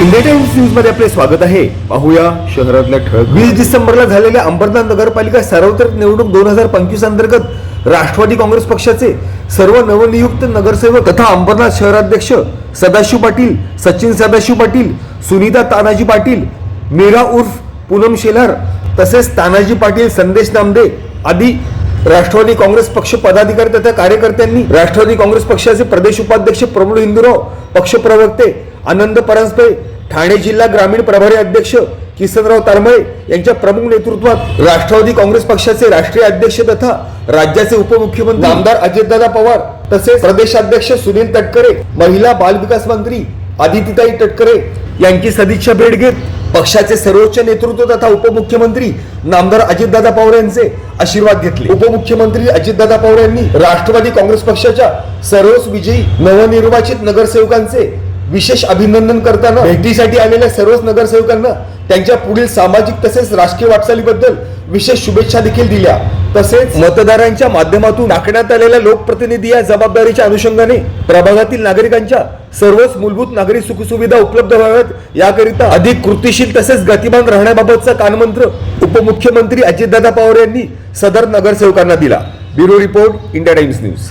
India times न्यूजमध्ये आपले स्वागत आहे. पाहूया शहरातल्या ठळक वीस डिसेंबरला झालेल्या अंबरनाथ नगरपालिका सार्वत्रिक निवडणूक दोन हजार पंचवीस अंतर्गत राष्ट्रवादी काँग्रेस पक्षाचे सर्व नवनियुक्त नगरसेवक तथा अंबरनाथ शहराध्यक्ष सदाशिव पाटील सचिन सदाशिव पाटील सुनीता तानाजी पाटील मेघा उर्फ पूनम शेलार तसेच तानाजी पाटील संदेश नामदे आदी राष्ट्रवादी काँग्रेस पक्ष पदाधिकारी तथा कार्यकर्त्यांनी राष्ट्रवादी काँग्रेस पक्षाचे प्रदेश उपाध्यक्ष प्रमोद हिंदूराव पक्ष प्रवक्ते आनंद परांजपे ठाणे जिल्हा ग्रामीण प्रभारी अध्यक्ष किसनराव तारमळे यांच्या प्रमुख नेतृत्वात राष्ट्रवादी काँग्रेस पक्षाचे राष्ट्रीय अध्यक्ष तथा राज्याचे उपमुख्यमंत्री आमदार अजितदादा पवार तसेच प्रदेशाध्यक्ष सुनील तटकरे महिला बालविकास मंत्री आदितीताई तटकरे यांची सदिच्छा भेट घेत पक्षाचे सर्वोच्च नेतृत्व तथा उपमुख्यमंत्री नामदार अजितदादा पवार यांचे आशीर्वाद घेतले. उपमुख्यमंत्री अजितदादा पवार यांनी राष्ट्रवादी काँग्रेस पक्षाच्या सर्वच विजयी नवनिर्वाचित नगरसेवकांचे विशेष अभिनंदन करताना भेटीसाठी आलेल्या सर्वच नगरसेवकांना त्यांच्या पुढील सामाजिक तसेच राजकीय वाटचालीबद्दल विशेष शुभेच्छा देखील दिल्या. तसेच मतदारांच्या माध्यमातून टाकण्यात आलेल्या लोकप्रतिनिधी या जबाबदारीच्या अनुषंगाने प्रभागातील नागरिकांच्या सर्वच मूलभूत नागरी सुखसुविधा उपलब्ध व्हाव्यात. याकरिता अधिक कृतीशील तसेच गतिमान राहण्याबाबतचा कानमंत्र उपमुख्यमंत्री अजितदादा पवार यांनी सदर नगरसेवकांना दिला. Bureau report India Times news.